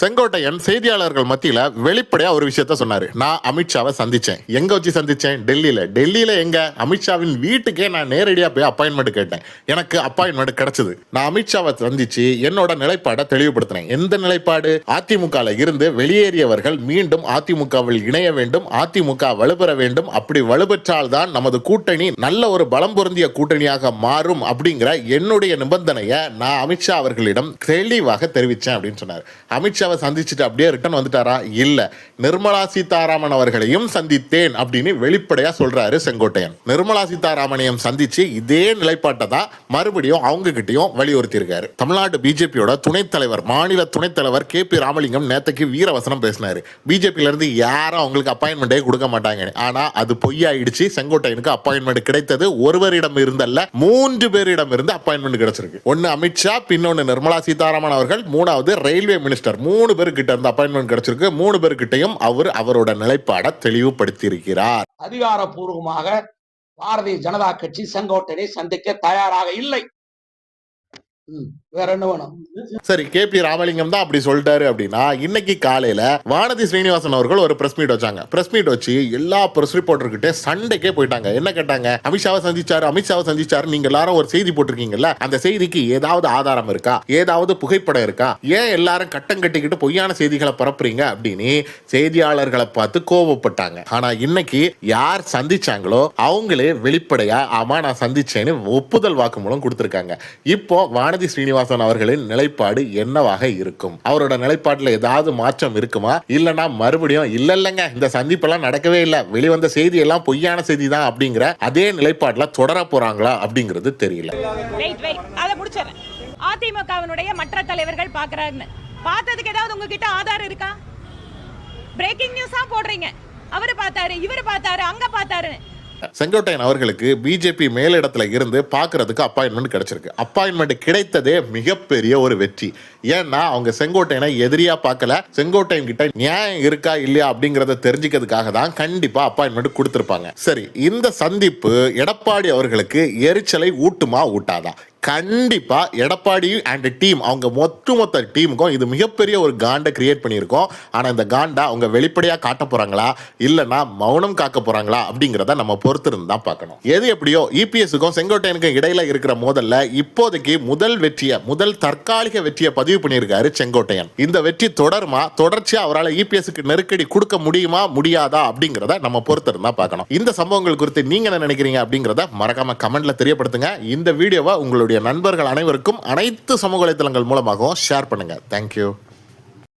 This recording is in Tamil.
செங்கோட்டையன் செய்தியாளர்கள் மத்தியில வெளிப்படையா ஒரு விஷயத்த சொன்னாரு. நான் அமித்ஷாவை சந்திச்சேன். எங்க வச்சு சந்திச்சேன்? டெல்லியில. டெல்லியில எங்க? அமித்ஷாவின் வீட்டுக்கே நான் நேரடியா போய் அப்பாயின்மெண்ட் கேட்டேன். எனக்கு அப்பாயின்மெண்ட் கிடைச்சது. நான் அமித்ஷாவை சந்திச்சு என்னோட நிலைப்பாடை தெளிவுபடுத்தினேன். எந்த நிலைப்பாடு? அதிமுகல இருந்து வெளியேறியவர்கள் மீண்டும் அதிமுகவில் இணைய வேண்டும் அதிமுக வலுப்பெற வேண்டும். அப்படி வலுப்பெற்றால் தான் நமது கூட்டணி நல்ல ஒரு பலம் பொருந்திய கூட்டணியாக மாறும் அப்படிங்கிற என்னுடைய நிபந்தனையை நான் அமித்ஷா அவர்களிடம் தெளிவாக தெரிவிச்சேன் அப்படின்னு சொன்னார். அமித்ஷா அமித்ஷாவை சந்திச்சுட்டு அப்படியே ரிட்டர்ன் வந்துட்டாரா? இல்ல. நிர்மலா சீதாராமன் அவர்களையும் சந்தித்தேன் அப்படின்னு வெளிப்படையாக சொல்றாரு செங்கோட்டையன். நிர்மலா சீதாராமனையும் சந்திச்சு இதே நிலைப்பாட்டை தான் மறுபடியும் அவங்க கிட்டயும் வலியுறுத்தி இருக்காரு தமிழ்நாடு பிஜேபியோட துணைத் தலைவர் மாநில துணைத் தலைவர் கே பி ராமலிங்கம் நேத்தைக்கு வீரவசனம் பேசினாரு. பிஜேபியிலேருந்து யாரும் அவங்களுக்கு அப்பாயின்மெண்டே கொடுக்க மாட்டாங்க ஆனா அது பொய்யாயிடுச்சு. செங்கோட்டையனுக்கு அப்பாயின்மெண்ட் கிடைத்தது ஒருவரிடம் இருந்தல்ல மூன்று பேரிடம் இருந்து அப்பாயின்மெண்ட் கிடைச்சிருக்கு. ஒன்னு அமித்ஷா பின்னொன்னு நிர்மலா சீதாராமன் அவர்கள் மூணாவது ரயில்வே மினிஸ்டர் மூணு பேர்கிட்ட அந்த அப்பாயின்மெண்ட் கிடைச்சிருக்கு. மூணு பேருக்கிட்டையும் அவர் அவரோட நிலைப்பாட தெளிவுபடுத்தியிருக்கிறார். அதிகாரப்பூர்வமாக பாரதிய ஜனதா கட்சி செங்கோட்டையனை சந்திக்க தயாராக இல்லை. வேற என்ன வேணும்? சரி கே பி ராமலிங்கம் தான் அப்படி சொல்லிட்டாரு அப்படின்னா இன்னைக்கு காலையில வானதி ஸ்ரீனிவாசன் அவர்கள் ஒரு பிரஸ் மீட் வச்சாங்க. பிரஸ் மீட் வச்சு எல்லா பிரஸ் ரிப்போர்ட்டர்கிட்ட சண்டைக்கே போயிட்டாங்க. என்ன கேட்டாங்க? அமித்ஷாவை சந்திச்சாரு அமித்ஷாவை சந்திச்சாரு. நீங்க எல்லாரும் ஒரு செய்தி போட்டிருக்கீங்கல்ல அந்த செய்திக்கு ஏதாவது ஆதாரம் இருக்கா? ஏதாவது புகைப்படம் இருக்கா? ஏன் எல்லாரும் கட்டம் கட்டிக்கிட்டு பொய்யான செய்திகளை பரப்புறீங்க அப்படின்னு செய்தியாளர்களை பார்த்து கோவப்பட்டாங்க. ஆனா இன்னைக்கு யார் சந்திச்சாங்களோ அவங்களே வெளிப்படையா ஆமா நான் சந்திச்சேன்னு ஒப்புதல் வாக்குமூலம் கொடுத்திருக்காங்க. இப்போ வானதி ஸ்ரீனிவாசன் அவர்களின் நிலைப்பாடு என்னவாக இருக்கும்? அவரோட நிலைப்பாட்டில் ஏதாவது மாற்றம் இருக்குமா? இல்லைன்னா மறுபடியும் இல்ல இல்லைங்க இந்த சந்திப்பெல்லாம் நடக்கவே இல்லை. வெளிவந்த செய்தி எல்லாம் பொய்யான செய்தி தான் அப்படிங்கிற அதே நிலைப்பாட்டில் தொடர போறாங்களா அப்படிங்கிறது தெரியல. அதை அதிமுகவினுடைய மற்ற தலைவர்கள் பாக்குறாருன்னு பார்த்ததுக்கு ஏதாவது உங்ககிட்ட ஆதாரம் இருக்கா? பிரேக்கிங் நியூஸா போடுறீங்க. அவரு பார்த்தாரு இவரு பார்த்தாரு அங்க பார்த்தாரு செங்கோட்டையன் அவர்களுக்கு பிஜேபி மேலிடத்துல இருந்து பார்க்கறதுக்கு அப்பாயின்மெண்ட் கிடைச்சிருக்கு. அப்பாயின்மெண்ட் கிடைத்ததே மிகப்பெரிய ஒரு வெற்றி. ஏன்னா அவங்க செங்கோட்டையனை எதிரியா பார்க்கல. செங்கோட்டையன் கிட்ட நியாயம் இருக்கா இல்லையா அப்படிங்கறத தெரிஞ்சுக்கிறதுக்காக தான் கண்டிப்பா அப்பாயின்மெண்ட் கொடுத்திருப்பாங்க. சரி இந்த சந்திப்பு எடப்பாடி அவர்களுக்கு எரிச்சலை ஊட்டுமா ஊட்டாதா? கண்டிப்பாக எடப்பாடி அண்ட் டீம் அவங்க மொத்த மொத்த டீமுக்கும் இது மிகப்பெரிய ஒரு காண்டை கிரியேட் பண்ணியிருக்கோம். ஆனால் இந்த காண்டை அவங்க வெளிப்படையாக காட்ட போகிறாங்களா இல்லைன்னா மௌனம் காக்க போகிறாங்களா அப்படிங்கிறத நம்ம பொறுத்திருந்து தான் பார்க்கணும். எது எப்படியோ இபிஎஸுக்கும் செங்கோட்டையனுக்கும் இடையில இருக்கிற மோதல்ல இப்போதைக்கு முதல் வெற்றியை முதல் தற்காலிக வெற்றியை பதிவு பண்ணியிருக்காரு செங்கோட்டையன். இந்த வெற்றி தொடருமா? தொடர்ச்சியாக அவரால் இபிஎஸ்க்கு நெருக்கடி கொடுக்க முடியுமா? முடியாதா? அப்படிங்கிறத நம்ம பொறுத்திருந்து தான் பார்க்கணும். இந்த சம்பவங்கள் குறித்து நீங்கள் என்ன நினைக்கிறீங்க அப்படிங்கிறத மறக்காம கமெண்ட்ல தெரியப்படுத்துங்க. இந்த வீடியோவை உங்களுடைய நண்பர்கள் அனைவருக்கும் அனைத்து சமூக வலைத்தளங்கள் மூலமாகவும் ஷேர் பண்ணுங்கள் தேங்க்யூ